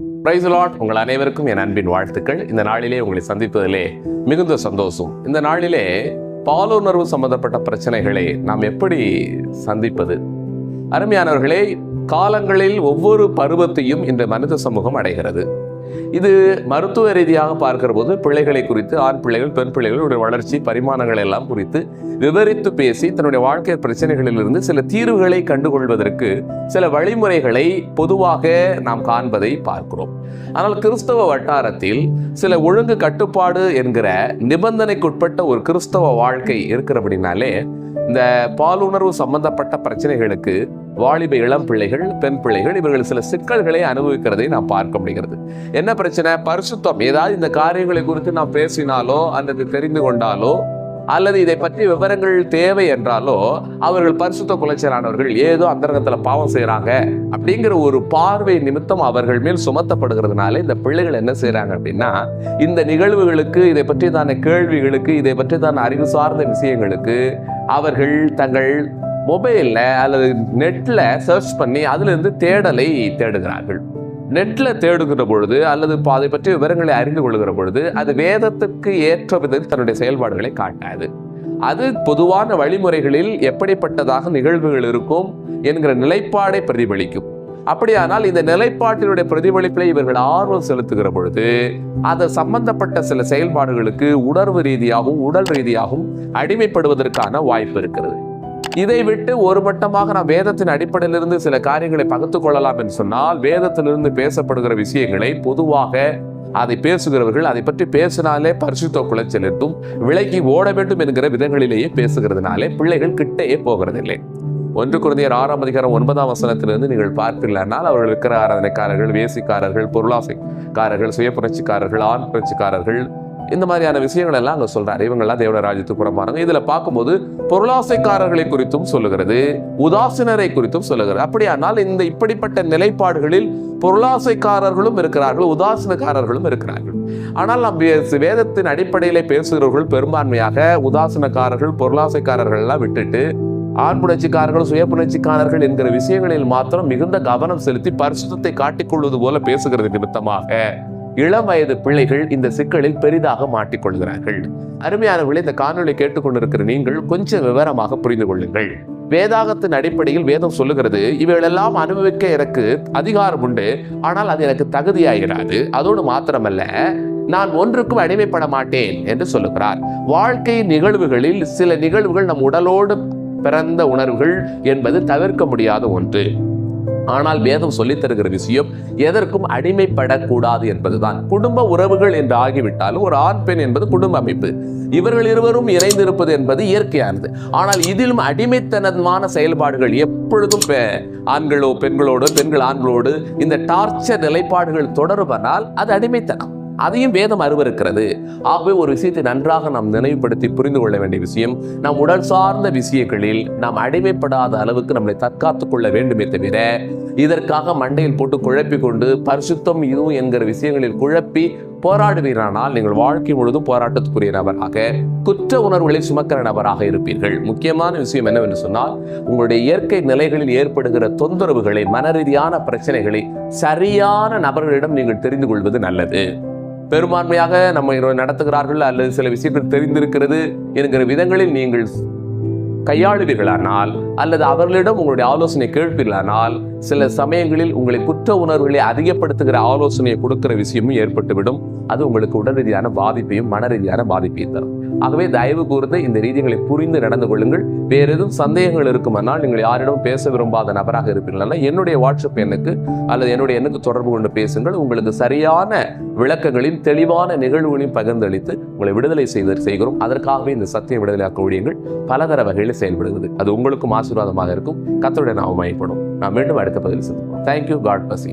Price lot உங்கள் அனைவருக்கும் என் அன்பின் வாழ்த்துக்கள். இந்த நாளிலே உங்களை சந்திப்பதிலே மிகுந்த சந்தோஷம். இந்த நாளிலே பாலுணர்வு சம்பந்தப்பட்ட பிரச்சனைகளை நாம் எப்படி சந்திப்பது? அருமையானவர்களே காலங்களில் ஒவ்வொரு பருவத்தையும் இந்த மனித சமூகம் அடைகிறது. இது மருத்துவ ரீதியாக பார்க்கிற போது பிள்ளைகளை குறித்து ஆண் பிள்ளைகள் பெண் பிள்ளைகளுடைய வளர்ச்சி பரிமாணங்கள் எல்லாம் குறித்து விவரித்து பேசி தன்னுடைய வாழ்க்கை பிரச்சனைகளிலிருந்து சில தீர்வுகளை கண்டுகொள்வதற்கு சில வழிமுறைகளை பொதுவாக நாம் காண்பதை பார்க்கிறோம். ஆனால் கிறிஸ்தவ வட்டாரத்தில் சில ஒழுங்கு கட்டுப்பாடு என்கிற நிபந்தனைக்குட்பட்ட ஒரு கிறிஸ்தவ வாழ்க்கை இருக்கிறபடினாலே இந்த பாலுணர்வு சம்பந்தப்பட்ட பிரச்சனைகளுக்கு வாலிப இளம் பிள்ளைகள் பெண் பிள்ளைகள் இவர்கள் சில சிக்கல்களை அனுபவிக்கிறதை நாம் பார்க்க முடிகிறது. என்ன பிரச்சனை? பரிசுத்தம். ஏதாவது இந்த காரியங்களை குறித்து நாம் பேசினாலோ அல்லது தெரிந்து கொண்டாலோ அல்லது இதை பற்றி விவரங்கள் தேவை என்றாலோ அவர்கள் பரிசுத்த குலைச்சலானவர்கள் ஏதோ அந்தரங்கத்துல பாவம் செய்கிறாங்க அப்படிங்கிற ஒரு பார்வை நிமித்தம் அவர்கள் மேல் சுமத்தப்படுகிறதுனால இந்த பிள்ளைகள் என்ன செய்கிறாங்க அப்படின்னா இந்த நிகழ்வுகளுக்கு இதை பற்றியதான கேள்விகளுக்கு இதை பற்றியதான அறிவு சார்ந்த விஷயங்களுக்கு அவர்கள் தங்கள் மொபைலில் அல்லது நெட்டில் சர்ச் பண்ணி அதிலிருந்து தேடலை தேடுகிறார்கள். நெட்டில் தேடுகிற பொழுது அல்லது அதை பற்றிய விவரங்களை அறிந்து கொள்கிற பொழுது அது வேதத்துக்கு ஏற்ற விதத்தில் தன்னுடைய செயல்பாடுகளை காட்டாது. அது பொதுவான வழிமுறைகளில் எப்படிப்பட்டதாக நிகழ்வுகள் இருக்கும் என்கிற நிலைப்பாடை பிரதிபலிக்கும். அப்படியானால் இந்த நிலைப்பாட்டினுடைய பிரதிபலிப்பில் இவர்கள் ஆர்வம் செலுத்துகிற பொழுது அது சம்பந்தப்பட்ட சில செயல்பாடுகளுக்கு உணர்வு ரீதியாகவும் உடல் ரீதியாகவும் அடிமைப்படுவதற்கான வாய்ப்பு இருக்கிறது. இதை விட்டு ஒரு மட்டமாக நாம் வேதத்தின் அடிப்படையிலிருந்து சில காரியங்களை பகுத்து கொள்ளலாம் என்று சொன்னால் வேதத்திலிருந்து பேசப்படுகிற விஷயங்களை பொதுவாக அதை பேசுகிறவர்கள் அதை பற்றி பேசினாலே பரிசுத்த குலைச்சல் என்றும் விலகி ஓட வேண்டும் என்கிற விதங்களிலேயே பேசுகிறதுனாலே பிள்ளைகள் கிட்டேயே போகிறதில்லை. ஒன்று குழந்தையர் ஆறாம் அதிகாரம் ஒன்பதாம் வசனத்திலிருந்து நீங்கள் பார்க்கலனால் அவர்கள் இருக்கிற ஆராதனைக்காரர்கள் வேசிக்காரர்கள் பொருளாசைக்காரர்கள் சுய புரட்சிக்காரர்கள் ஆண் புரட்சிக்காரர்கள் இந்த மாதிரியான விஷயங்கள் எல்லாம் அங்கே சொல்றாரு. இவங்கெல்லாம் தேவட ராஜ்யத்துக்கு புறம்பானவங்க. இதில் பார்க்கும்போது பொருளாசைக்காரர்களை குறித்தும் சொல்லுகிறது உதாசீனரை குறித்தும் சொல்லுகிறது. அப்படியானால் இந்த இப்படிப்பட்ட நிலைப்பாடுகளில் பொருளாசைக்காரர்களும் இருக்கிறார்கள் உதாசீனக்காரர்களும் இருக்கிறார்கள். ஆனால் நாம் வேதத்தின் அடிப்படையிலே பேசுகிறவர்கள் பெரும்பான்மையாக உதாசீனக்காரர்கள் பொருளாசைக்காரர்கள் எல்லாம் விட்டுட்டு ஆண்புணர்ச்சிக்காரர்கள் சுயப்புணர்ச்சிக்காரர்கள் சுய புணர்ச்சிக்காரர்கள் என்கிற விஷயங்களில் மாத்திரம் மிகுந்த கவனம் செலுத்தி பரிசுத்தத்தை காட்டிக்கொள்வது போல பேசுகிறது நிமித்தமாக. இளம் வயது பிள்ளைகள் இந்த சிக்கலில் பெரிதாக மாட்டிக்கொள்கிறார்கள். அருமையானவர்களை இந்த காணொலி கேட்டுக்கொண்டிருக்கிற நீங்கள் கொஞ்சம் விவரமாக புரிந்து கொள்ளுங்கள். வேதாகத்தின் அடிப்படையில் வேதம் சொல்லுகிறது இவைகளெல்லாம் அனுபவிக்க எனக்கு அதிகாரம் உண்டு ஆனால் அது எனக்கு தகுதியாகிறாது அதோடு மாத்திரமல்ல நான் ஒன்றுக்கும் அடிமைப்பட மாட்டேன் என்று சொல்லுகிறார். வாழ்க்கை நிகழ்வுகளில் சில நிகழ்வுகள் நம் உடலோடு பிறந்த உணர்வுகள் என்பது தவிர்க்க முடியாத ஒன்று. ஆனால் வேதம் சொல்லித் தருகிற விஷயம் எதற்கும் அடிமைப்படக்கூடாது என்பதுதான். குடும்ப உறவுகள் என்று ஆகிவிட்டாலும் ஒரு ஆண் பெண் என்பது குடும்ப அமைப்பு. இவர்கள் இருவரும் இணைந்திருப்பது என்பது இயற்கையானது. ஆனால் இதிலும் அடிமைத்தனமான செயல்பாடுகள் எப்பொழுதும் பெ- ஆண்களோ பெண்களோடு பெண்கள் ஆண்களோடு இந்த டார்ச்சர் நிலைப்பாடுகள் தொடருமானால் அது அடிமைத்தனம். அதையும் வேதம் அருவருக்கிறது. ஆகவே ஒரு விஷயத்தை நன்றாக நாம் நினைவுபடுத்தி புரிந்து கொள்ள வேண்டிய விஷயம் நம் உடல் சார்ந்த விஷயங்களில் நாம் அடிமைப்படாத அளவுக்கு நம்மளை தற்காத்துக் கொள்ள வேண்டுமே தவிர இதற்காக மண்டையில் போட்டு குழப்பிக் கொண்டு பரிசுத்தம் இதுவும் என்கிற விஷயங்களில் குழப்பி போராடுவீரானால் நீங்கள் வாழ்க்கை முழுதும் போராட்டத்துக்குரிய நபராக குற்ற உணர்வுகளை சுமக்கிற நபராக இருப்பீர்கள். முக்கியமான விஷயம் என்னவென்று சொன்னால் உங்களுடைய இயற்கை நிலைகளில் ஏற்படுகிற தொந்தரவுகளை மனரீதியான பிரச்சனைகளை சரியான நபர்களிடம் நீங்கள் தெரிந்து கொள்வது நல்லது. பெரும்பான்மையாக நம்ம நடத்துகிறார்கள் அல்லது சில விஷயங்கள் தெரிந்திருக்கிறது என்கிற விதங்களில் நீங்கள் கையாளுவீர்களானால் அல்லது அவர்களிடம் உங்களுடைய ஆலோசனை கேட்பீர்களானால் சில சமயங்களில் உங்களை குற்ற உணர்வுகளை அதிகப்படுத்துகிற ஆலோசனையை கொடுக்கிற விஷயமும் ஏற்பட்டுவிடும். அது உங்களுக்கு உடல் ரீதியான பாதிப்பையும் மன ரீதியான பாதிப்பையும் தரும். ஆகவே தயவு கூர்ந்து இந்த ரீதிகளை புரிந்து நடந்து கொள்ளுங்கள். வேற எதுவும் சந்தேகங்கள் இருக்குமானால் நீங்கள் யாரிடம் பேச விரும்பாத நபராக இருப்பீர்களா என்னுடைய வாட்ஸ்அப் எண்ணுக்கு அல்லது என்னுடைய எண்ணுக்கு தொடர்பு கொண்டு பேசுங்கள். உங்களுக்கு சரியான விளக்கங்களின் தெளிவான நிகழ்வுகளையும் பகிர்ந்தளித்து உங்களை விடுதலை செய்து செய்கிறோம். அதற்காகவே இந்த சத்திய விடுதலையாக்க ஊழியங்கள் பலதர வகையில் செயல்படுகிறது. அது உங்களுக்கும் ஆசீர்வாதமாக இருக்கும். கத்தருடைய நாம் மையப்படும் நான் மீண்டும் அடுத்த பதில் சந்திப்போம். தேங்க்யூ காட் பசி